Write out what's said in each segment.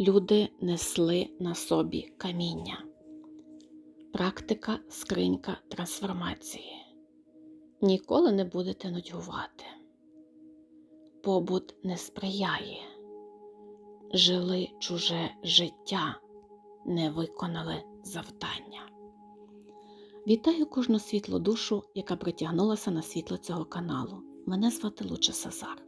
люди несли на собі каміння. Практика скринька трансформації. Ніколи не будете нудьгувати. Побут не сприяє. Жили чуже життя, не виконали завдання. Вітаю кожну світлу душу, яка притягнулася на світло цього каналу. Мене звати Луча Сазар.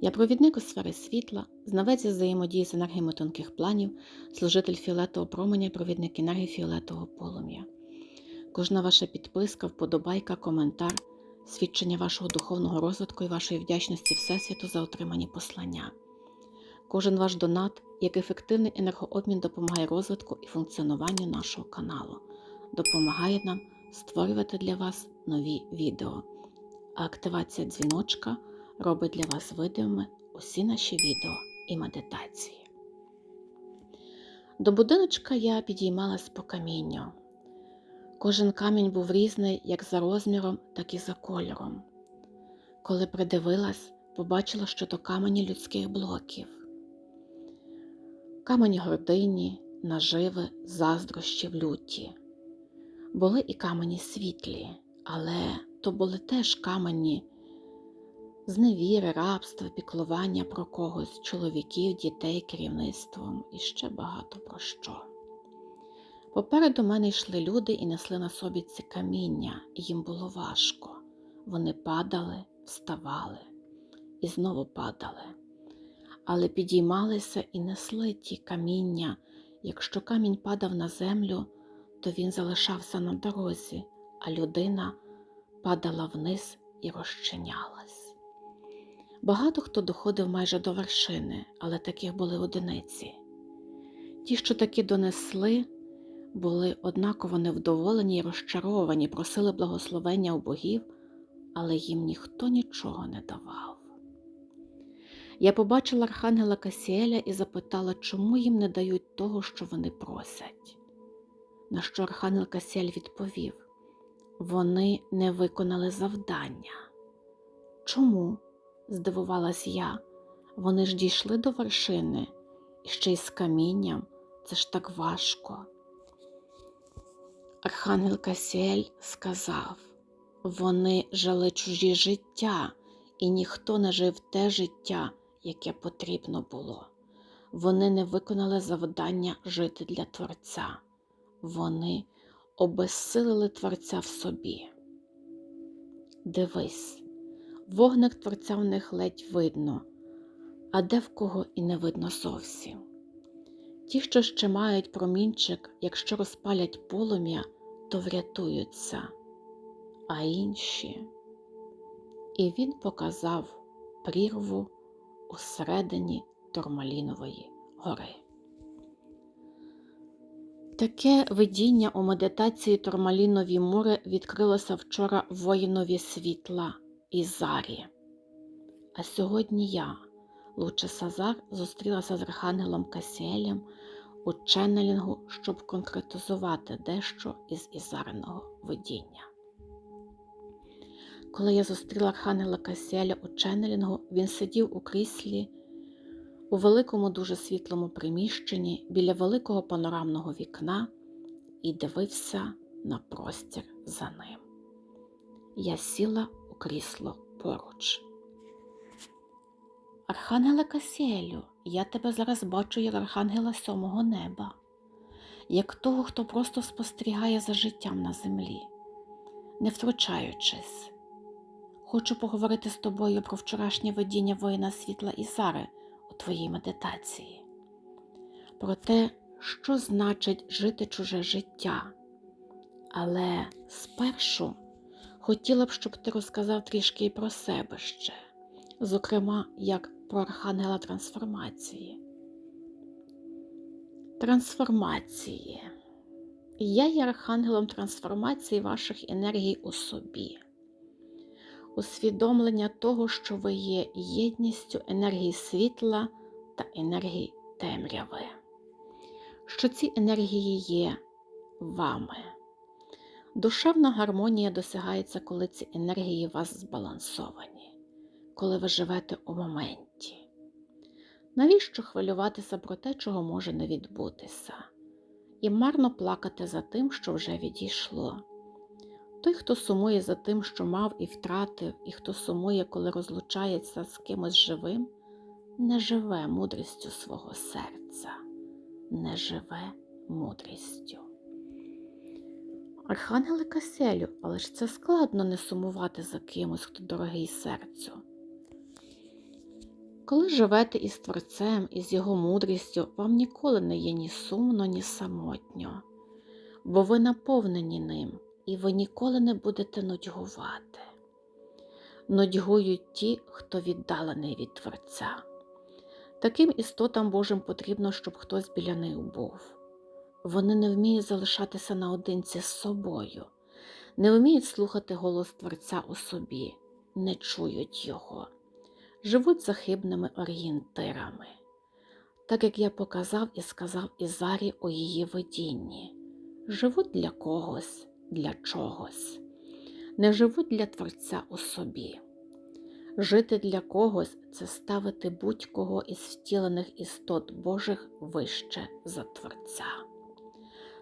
Я провідник у сфери світла, знавець взаємодії з енергіями тонких планів, служитель фіолетового променя провідник енергії фіолетового полум'я. Кожна ваша підписка, вподобайка, коментар, свідчення вашого духовного розвитку і вашої вдячності Всесвіту за отримані послання. Кожен ваш донат як ефективний енергообмін допомагає розвитку і функціонуванню нашого каналу, допомагає нам створювати для вас нові відео. А активація дзвіночка робить для вас видимими усі наші відео і медитації. До будиночка я підіймалась по камінню. Кожен камінь був різний як за розміром, так і за кольором. Коли придивилась, побачила, що то камені людських блоків. Камені гордині, наживи, заздрощів люті. Були і камені світлі, але то були теж камені зневіри, рабства, піклування про когось, чоловіків, дітей, керівництвом і ще багато про що. Попереду мене йшли люди і несли на собі ці каміння, і їм було важко. Вони падали, вставали і знову падали, але підіймалися і несли ті каміння. Якщо камінь падав на землю, то він залишався на дорозі, а людина падала вниз і розчинялась. Багато хто доходив майже до вершини, але таких були одиниці. Ті, що таки донесли, були однаково невдоволені й розчаровані, просили благословення у богів, але їм ніхто нічого не давав. Я побачила архангела Касіеля і запитала, чому їм не дають того, що вони просять. На що архангел Касіель відповів: вони не виконали завдання. Чому? Здивувалась я. Вони ж дійшли до вершини, і ще й з камінням це ж так важко. Архангел Касіель сказав вони жили чужі життя, і ніхто не жив те життя, яке потрібно було. Вони не виконали завдання жити для Творця. Вони обезсилили Творця в собі. Дивись, вогник Творця в них ледь видно, а де в кого і не видно зовсім. Ті, що ще мають промінчик, якщо розпалять полум'я, то врятуються, а інші. І він показав прірву усередині Турмалінової гори. Таке видіння у медитації Турмалінові море відкрилося вчора воїнові світла і зарі. А сьогодні я, Луче Сазар, зустрілася з Архангелом Касіелем у ченнелінгу, щоб конкретизувати дещо із ізарного видіння. Коли я зустріла Архангела Касіеля у ченнелінгу, він сидів у кріслі у великому дуже світлому приміщенні біля великого панорамного вікна і дивився на простір за ним. Я сіла крісло поруч. Архангеле Касіелю, я тебе зараз бачу як архангела сьомого неба, як того, хто просто спостерігає за життям на землі, не втручаючись. Хочу поговорити з тобою про вчорашнє видіння воїна світла Ізари у твоїй медитації, про те, що значить жити чуже життя. Але спершу хотіла б, щоб ти розказав трішки і про себе ще, зокрема, як про архангела трансформації. Трансформації. Я є архангелом трансформації ваших енергій у собі, усвідомлення того, що ви є єдністю енергії світла та енергії темряви, що ці енергії є вами. Душевна гармонія досягається, коли ці енергії у вас збалансовані, коли ви живете у моменті. Навіщо хвилюватися про те, чого може не відбутися, і марно плакати за тим, що вже відійшло? Той, хто сумує за тим, що мав і втратив, і хто сумує, коли розлучається з кимось живим, не живе мудрістю свого серця, не живе мудрістю. Архангеле Каселю, але ж це складно не сумувати за кимось, хто дорогий серцю. Коли живете із Творцем, із Його мудрістю, вам ніколи не є ні сумно, ні самотньо, бо ви наповнені ним, і ви ніколи не будете нудьгувати. Нудьгують ті, хто віддалений від Творця. Таким істотам Божим потрібно, щоб хтось біля них був. Вони не вміють залишатися наодинці з собою, не вміють слухати голос Творця у собі, не чують його, живуть за хибними орієнтирами, так як я показав і сказав Ізарі у її видінні, живуть для когось, для чогось, не живуть для Творця у собі. Жити для когось це ставити будь-кого із втілених істот Божих вище за Творця.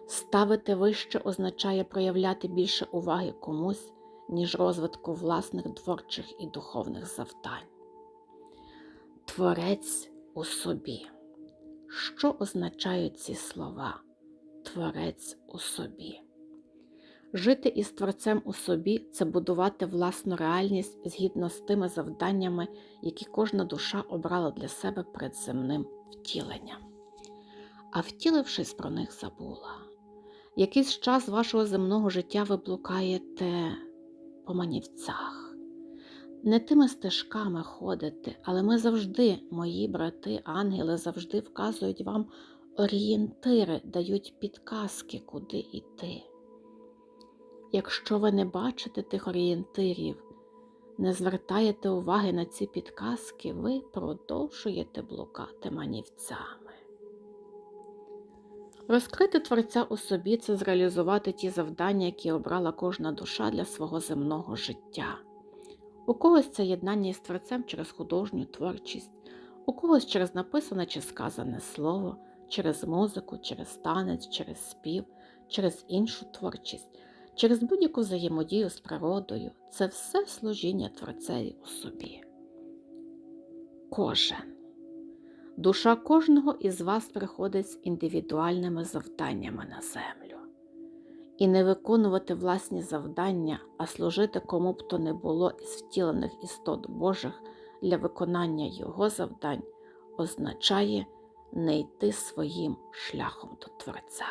Ставити вище означає проявляти більше уваги комусь, ніж розвитку власних творчих і духовних завдань. Творець у собі. Що означають ці слова? Творець у собі. Жити із Творцем у собі це будувати власну реальність згідно з тими завданнями, які кожна душа обрала для себе перед земним втіленням. А втілившись про них забула. Якийсь час вашого земного життя ви блукаєте по манівцях. Не тими стежками ходите, але ми завжди, мої брати, ангели, завжди вказують вам орієнтири, дають підказки, куди йти. Якщо ви не бачите тих орієнтирів, не звертаєте уваги на ці підказки, ви продовжуєте блукати манівцями. Розкрити Творця у собі це зреалізувати ті завдання, які обрала кожна душа для свого земного життя. У когось це єднання із Творцем через художню творчість, у когось через написане чи сказане слово, через музику, через танець, через спів, через іншу творчість, через будь-яку взаємодію з природою це все служіння Творцеві у собі. Кожен. Душа кожного із вас приходить з індивідуальними завданнями на землю. І не виконувати власні завдання, а служити кому б то не було із втілених істот Божих для виконання Його завдань, означає не йти своїм шляхом до Творця.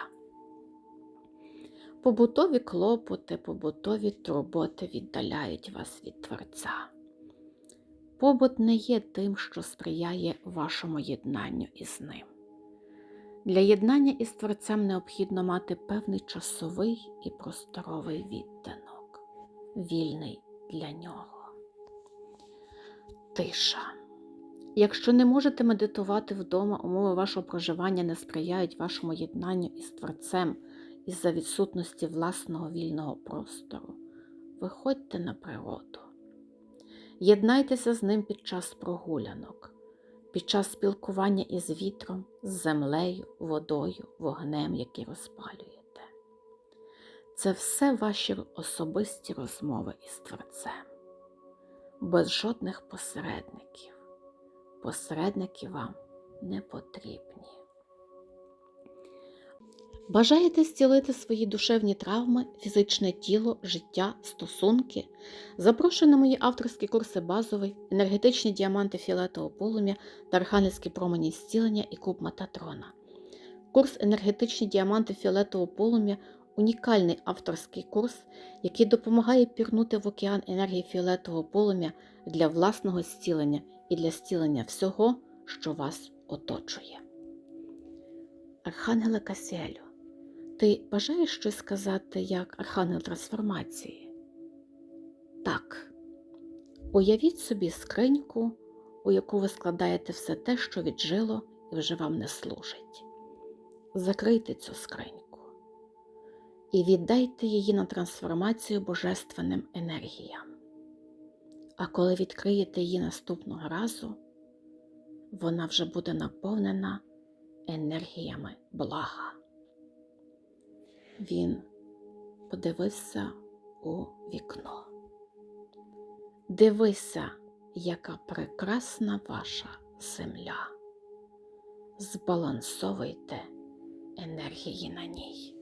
Побутові клопоти, побутові турботи віддаляють вас від Творця. Побут не є тим, що сприяє вашому єднанню із ним. Для єднання із Творцем необхідно мати певний часовий і просторовий відтинок, вільний для нього. Тиша. Якщо не можете медитувати вдома, умови вашого проживання не сприяють вашому єднанню із Творцем із-за відсутності власного вільного простору, виходьте на природу. Єднайтеся з ним під час прогулянок, під час спілкування із вітром, з землею, водою, вогнем, який розпалюєте. Це все ваші особисті розмови із Творцем, без жодних посередників. Посередники вам не потрібні. Бажаєте зцілити свої душевні травми, фізичне тіло, життя, стосунки? Запрошую на мої авторські курси базовий, енергетичні діаманти фіолетового полум'я та архангельські промені зцілення і куб Мататрона. Курс енергетичні діаманти фіолетового полум'я унікальний авторський курс, який допомагає пірнути в океан енергії фіолетового полум'я для власного зцілення і для зцілення всього, що вас оточує. Архангеле Касіелю, ти бажаєш щось сказати як архангел трансформації? Так. Уявіть собі скриньку, у яку ви складаєте все те, що віджило і вже вам не служить. Закрийте цю скриньку і віддайте її на трансформацію божественним енергіям. А коли відкриєте її наступного разу, вона вже буде наповнена енергіями блага. Він подивився у вікно. Дивися, яка прекрасна ваша земля. Збалансовуйте енергії на ній.